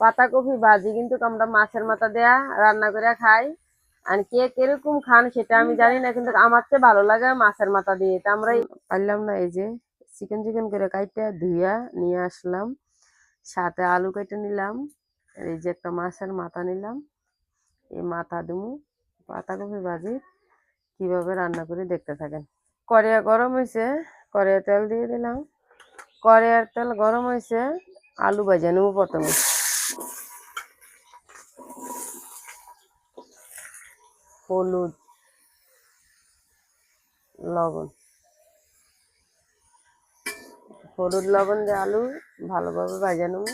পাতাকপি ভাজি, কিন্তু আমরা মাছের মাথা দেয়া রান্না করে খাই। আর কে কীরকম খান সেটা আমি জানি না, কিন্তু আমার চেয়ে ভালো লাগে মাছের মাথা দিয়ে। তা আমরা পারলাম না, এই যে চিকেন চিকেন করে কাইটা ধুইয়া নিয়ে আসলাম। সাথে আলু কেটে নিলাম এই যে একটা মাছের মাথা নিলাম। এই মাথা দুমু, পাতাকপি ভাজি, কীভাবে রান্না করে দেখতে থাকেন। কড়াইয়া গরম হয়েছে কড়াইয়া তেল দিয়ে দিলাম। কড়াইয়ার তেল গরম হয়েছে আলু ভাজা নেব প্রথমে। হলুদ, লবণ। হলুদ, লবণ দিয়ে আলু ভালোভাবে ভাজা নেব।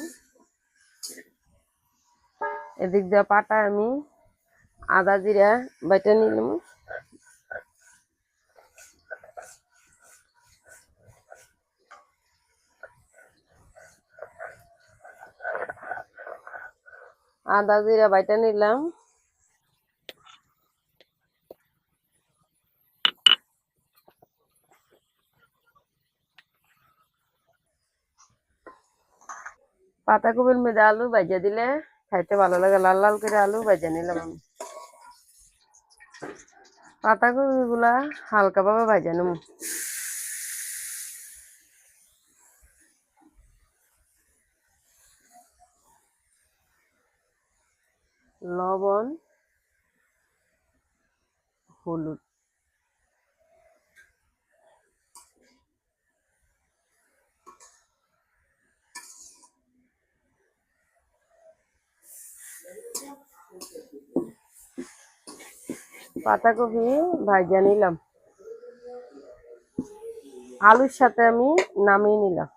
এদিক দিয়ে পাটা আমি আদা জিরা বেটে নিলাম আদা জিরা বাইটা নিলাম। পাতাকপির মধ্যে আলু ভাজা দিলে খাইতে ভালো লাগে, লাল লাল করে আলু ভাজা নিলাম আমি। পাতাকপি গুলা হালকা ভাবে ভাজা নেব। লবণ, হলুদ। পাতাকপি ভাজা নিলাম। আলুর সাথে আমি নামিয়ে নিলাম।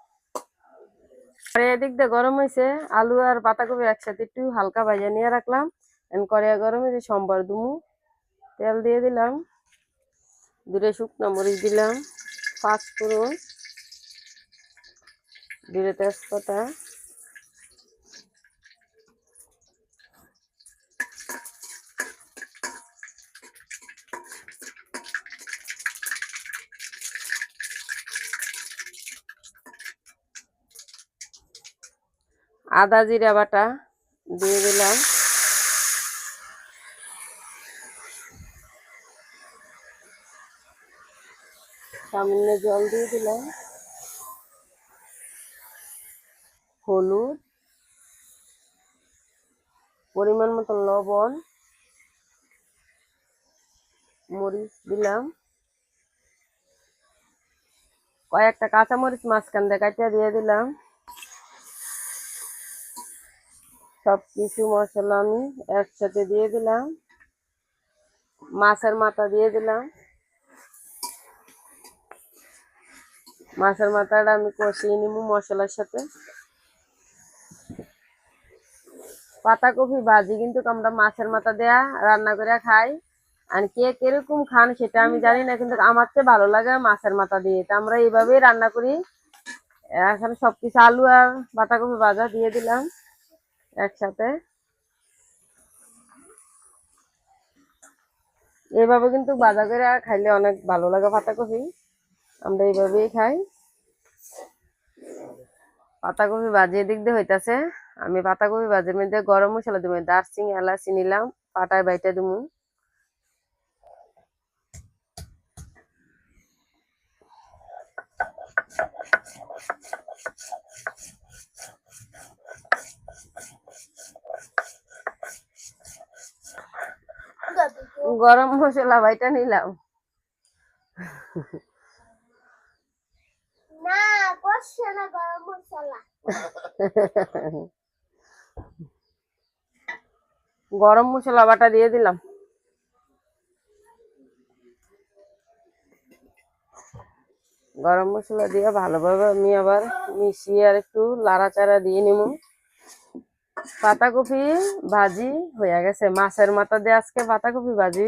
আর এদিক দিয়ে গরম হয়েছে, আলু আর পাতাকপি একসাথে একটু হালকা ভাজা নিয়ে রাখলাম। কড়াইয়া গরম হয়েছে, সোমবার দুমু। তেল দিয়ে দিলাম। দূরে শুকনো মরিচ দিলাম। পাঁচ ফোড়ন। দূরে তেজপাতা। আদা জিরা বাটা দিয়ে দিলাম। সামান্য জল দিয়ে দিলাম। হলুদ, পরিমাণ মতো লবণ, মরিচ দিলাম। কয়েকটা কাঁচামরিচ মাঝখান দিয়ে দিয়ে দিলাম। সব কিছু মশলা আমি একসাথে দিয়ে দিলাম। মাছের মাথা দিয়ে দিলাম। মাছের মাথাটা আমি কষিয়ে নিব মশলার সাথে। পাতাকপি ভাজি কিন্তু আমরা মাছের মাথা দেয়া রান্না করে খাই। আর কে কীরকম খান সেটা আমি জানি না, কিন্তু আমার চেয়ে ভালো লাগে মাছের মাথা দিয়ে। তা আমরা এইভাবেই রান্না করি। এখানে সবকিছু আলু আর বাঁধাকপি ভাজা দিয়ে দিলাম। একসাথে। এইভাবে কিন্তু ভাজা করে খাইলে অনেক ভালো লাগে পাতাকপি। আমরা এইভাবেই খাই। পাতাকপি ভাজি এদিক দিয়ে হইতাছে। আমি পাতাকপি ভাজির মধ্যে গরম মশলা দিব, দারচিনি, এলাচি নিলাম, পাটায় বাইটে দিমু গরম মশলা বাইটা নিলাম। না করছে না গরম মশলা। গরম মশলা বাটা দিয়ে দিলাম। গরম মশলা দিয়ে ভালোভাবে আমি আবার মিশিয়ে আর একটু লাড়াচাড়া দিয়ে নিব। পাতাকপি ভাজি হয়ে গেছে। মাছের মাথা দিয়ে আজকে পাতাকপি ভাজি।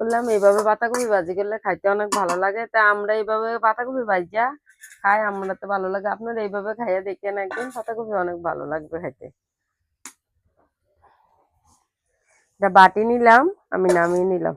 করলাম এইভাবে পাতাকপি ভাজি করলে খাইতে অনেক ভালো লাগে। তা আমরা এইভাবে পাতাকপি ভাজিয়া খাই, আমরা তো ভালো লাগে। আপনার এইভাবে খাইয়া দেখেন একদিন, পাতাকপি অনেক ভালো লাগবে খাইতে। বাটি নিলাম, আমি নামিয়ে নিলাম।